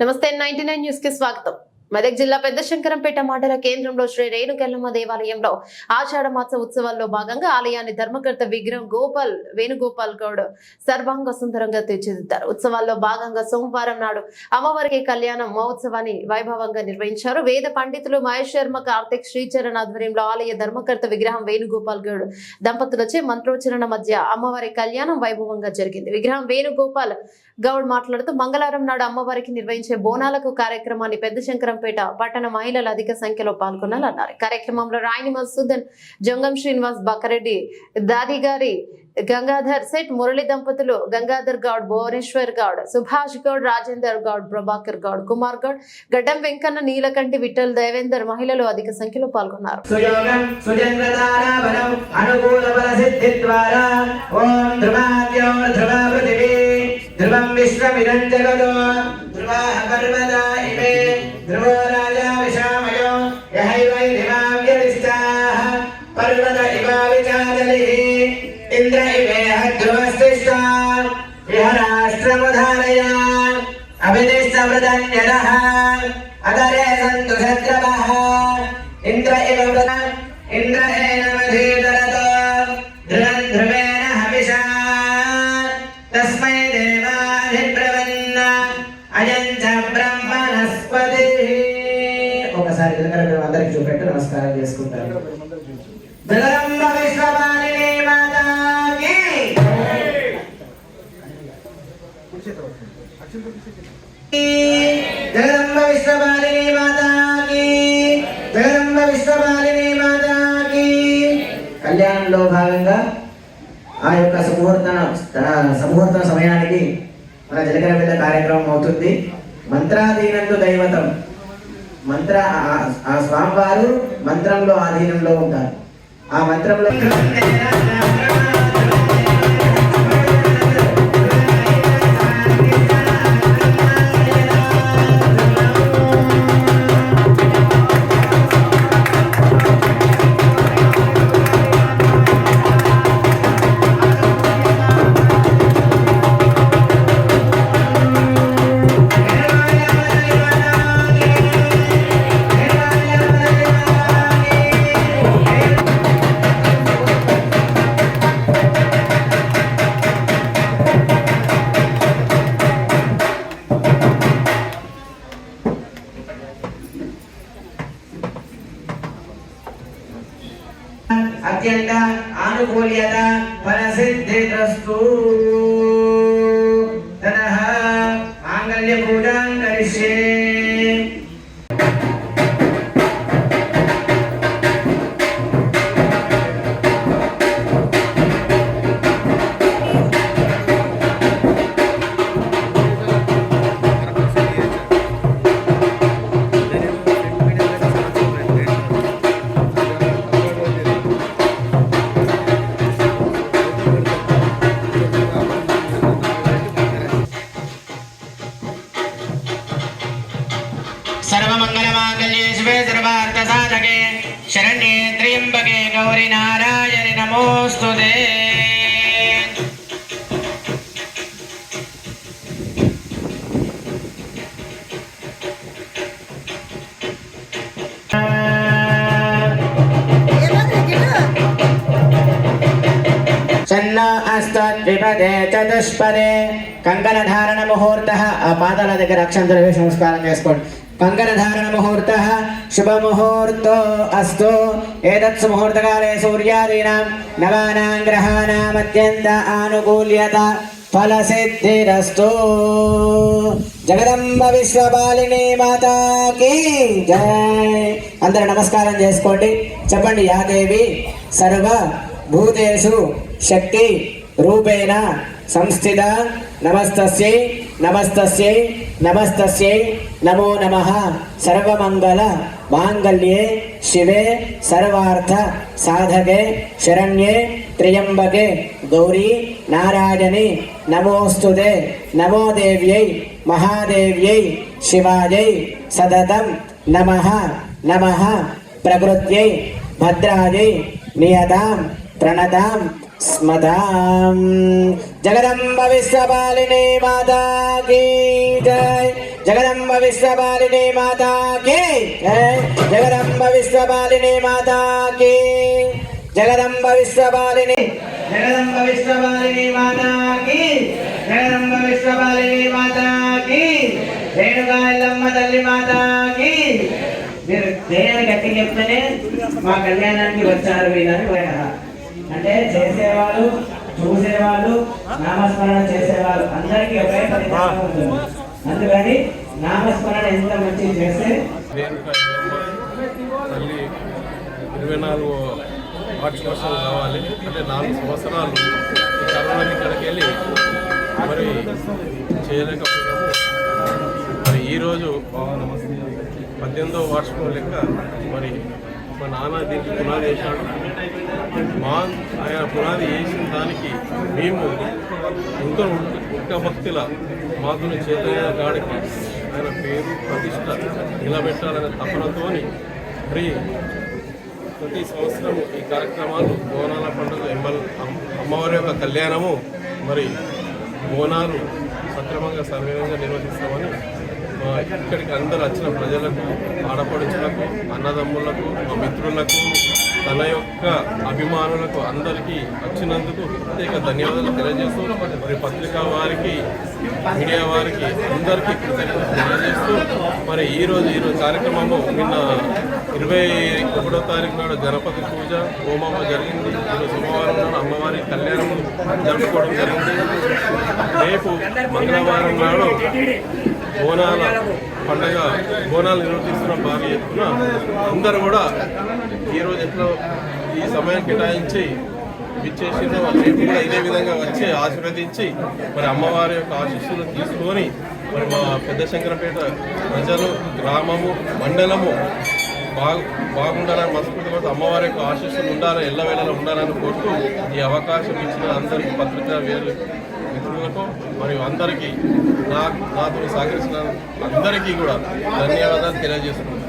నమస్తే ninety nine న్యూస్కి స్వాగతం. మెదక్ జిల్లా పెద్ద శంకరంపేట మండల కేంద్రంలో శ్రీ రేణుకెల్లమ్మ దేవాలయంలో ఆషాఢ మాస ఉత్సవాల్లో భాగంగా ఆలయాన్ని ధర్మకర్త విగ్రహం గోపాల్ వేణుగోపాల్ గౌడ్ సర్వాంగ సుందరంగా తీర్చిదిద్దారు. ఉత్సవాల్లో భాగంగా సోమవారం నాడు అమ్మవారికి కళ్యాణం మహోత్సవాన్ని వైభవంగా నిర్వహించారు. వేద పండితులు మహేష్ శర్మ కార్తిక్ శ్రీచరణ్ ఆధ్వర్యంలో ఆలయ ధర్మకర్త విగ్రహం వేణుగోపాల్ గౌడ్ దంపతులచే మంత్రోచ్చరణ మధ్య అమ్మవారి కళ్యాణం వైభవంగా జరిగింది. విగ్రహం వేణుగోపాల్ గౌడ్ మాట్లాడుతూ మంగళవారం నాడు అమ్మవారికి నిర్వహించే బోనాలకు కార్యక్రమాన్ని పెద్ద శంకరంపేట పట్టణ మహిళలు అధిక సంఖ్యలో పాల్గొనాలన్నారు. కార్యక్రమంలో రాయిని మసూదన్ జంగం శ్రీనివాస్ బకరెడ్డి దాది గారి గంగాధర్ సెట్ మురళి దంపతులు గంగాధర్ గౌడ్ భువనేశ్వర్ గౌడ్ సుభాష్ గౌడ్ రాజేందర్ గౌడ్ ప్రభాకర్ గౌడ్ కుమార్ గౌడ్ గడ్డం వెంకన్న నీలకంటి విఠల్ దేవేందర్ మహిళలు అధిక సంఖ్యలో పాల్గొన్నారు. ఓం ధ్రువాద్యో ధ్రువ పృథివీ ధ్రువం విశ్వమిదం జగదో ధ్రువాః పర్వతా ఇమే ధ్రువో రాజా విశామయో యహైవైరిమావ్యరిష్టాః పర్వత ఇవావిచాదలిః ఇంద్ర ఇవేహ ధ్రువస్తిష్టా ఇహ రాష్ట్రముధారయ అభినిష్టమృదన్యదః అదరే సంతు జగదంబ విశ్వమాలిని మాతాకి. జగదంబ విశ్వమాలిని మాతాకి. జగదంబ విశ్వమాలిని మాతాకి. కళ్యాణంలో భాగంగా ఆ యొక్క సుముహూర్త సముహూర్త సమయానికి మన జలకర వెళ్ళ కార్యక్రమం అవుతుంది. మంత్రాధీనంతో దైవతం. మంత్ర ఆ- స్వామివారు మంత్రంలో ఆధీనంలో ఉంటారు. ఆ మంత్రంలో అత్యంత ఆనుకూల్యత ప్రసిద్ధి ద్రస్తూ सर्वमङ्गलमाङ्गल्ये शिवे सर्वार्थसाधके शरण्ये त्र्यम्बके गौरि नारायणि नमोऽस्तु ते ద్విపదే చతుష్పదే కంకణ ధారణ ముహూర్త. ఆ పాదాల దగ్గర అక్షంతర వేసి నమస్కారం చేసుకోండి. కంకణ ధారణ ముహూర్త. శుభ ముహూర్తో అస్తు. ఏతత్సు ముహూర్తకాలే సూర్యాదీనాం. నవానాం గ్రహాణం అత్యంత ఆనుకూల్యత ఫలసిద్ధిరస్తు. జగదంబ విశ్వబాలిని మాతాకి జయ అందరు నమస్కారం చేసుకోండి. చెప్పండి యాదేవి సర్వ భూతేషు శక్తి రూపేణ సంస్థిత నమస్తస్యై నమస్తస్యై నమస్తస్యై నమో నమ. సర్వమంగళ మాంగళ్యే శివే సర్వార్థ సాధకే శరణ్యే త్ర్యంబకే. గౌరీ నారాయణి నమోస్తుదే నమో దేవ్యై మహాదేవ్యై శివాయై సదతం నమ నమ. ప్రకృత్యై భద్రాయై నియతాం ప్రణతాం స్మతాం జగదంబ విశ్వపాలిని మాతా కీ జై జగదంబ విశ్వపాలిని మాతా కీ జై జగదంబ విశ్వపాలిని మాతా కీ జగదంబ విశ్వపాలిని జగదంబ విశ్వపాలిని మాతా కీ జగదంబ విశ్వపాలిని మాతా కీ రేణుగా తల్లి మాతా కీ మీరు దేవుని గట్టి చెప్తేనే మా కళ్యాణానికి వచ్చారు వీళ్ళని అంటే చేసేవాళ్ళు చూసేవాళ్ళు నామస్మరణ చేసేవాళ్ళు. అందరికీ ఒకే పరిణామం ఉంటుంది. అందుకని నామస్మరణ ఎంత మంచి చేస్తే ఇరవై నాలుగు వార్షికోత్సవం కావాలి. అంటే నాలుగు సంవత్సరాలు ఈ కరోనా ఇక్కడికి వెళ్ళి మరి చేయలేకపోయినాము మరి ఈరోజు పద్దెనిమిదో వార్షికం లెక్క మరి మా నాన్న దీనికి పునాది వేశాడు. మా ఆయన పునాది వేసిన దానికి మేము ఎంతో ఉక్క భక్తుల మాధుని చేతనైన గాడికి ఆయన పేరు ప్రతిష్ట నిలబెట్టాలనే తపనతోని మరి ప్రతి సంవత్సరం ఈ కార్యక్రమాలు బోనాల పండుగ ఎమ్మల్ అమ్మవారి యొక్క కళ్యాణము మరి బోనాలు సక్రమంగా సర్వేయంగా నిర్వహిస్తామని ఇక్కడికి అందరు వచ్చిన ప్రజలకు ఆడపడుచులకు అన్నదమ్ములకు మా మిత్రులకు తన యొక్క అభిమానులకు అందరికీ వచ్చినందుకు ప్రత్యేక ధన్యవాదాలు తెలియజేస్తూ మరి పత్రికా వారికి మీడియా వారికి అందరికీ కృతజ్ఞతలు తెలియజేస్తూ మరి ఈరోజు ఈరోజు కార్యక్రమము నిన్న ఇరవై ఒకటో తారీఖు నాడు గణపతి పూజ హోమమ్మ జరిగింది. ఈరోజు సోమవారం నాడు అమ్మవారి కళ్యాణం జరుపుకోవడం జరిగింది. రేపు మంగళవారం నాడు బోనాల పండగ బోనాలు నిర్వహిస్తున్న భారీ ఎత్తున అందరూ కూడా ఈరోజు ఎట్లా ఈ సమయం కేటాయించి ఇచ్చేసిందో వాళ్ళు కూడా ఇదే విధంగా వచ్చి ఆశీర్వదించి మరి అమ్మవారి యొక్క ఆశీస్సులు తీసుకొని మరి మా పెద్ద శంకరపేట ప్రజలు గ్రామము మండలము బాగు బాగుండాలని మనస్ఫూర్తిగా అమ్మవారి యొక్క ఆశీస్సులు ఉండాలని ఎల్లవేళలా ఉండాలని కోరుతూ ఈ అవకాశం ఇచ్చిన అందరికీ పత్రికా వేరు మిత్రులకు మరియు అందరికీ నా నాతో సహకరించిన అందరికీ కూడా ధన్యవాదాలు తెలియజేస్తున్నాను.